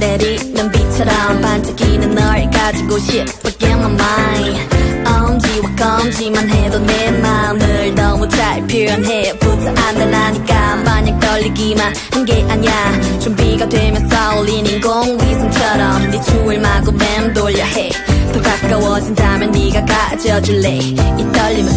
내리는 빛처럼 반짝이는 널 가지고 싶어 get my mind 엄지와 검지만 해도 내 마음을 너무 잘 표현해. 부터 안달나니까 마냥 떨리기만 한 게 아니야. 준비가 되면 쏠린 인공위성처럼 네 추울 마구 맴돌려 해 더 가까워진다면 네가 가져줄래? 이 떨림을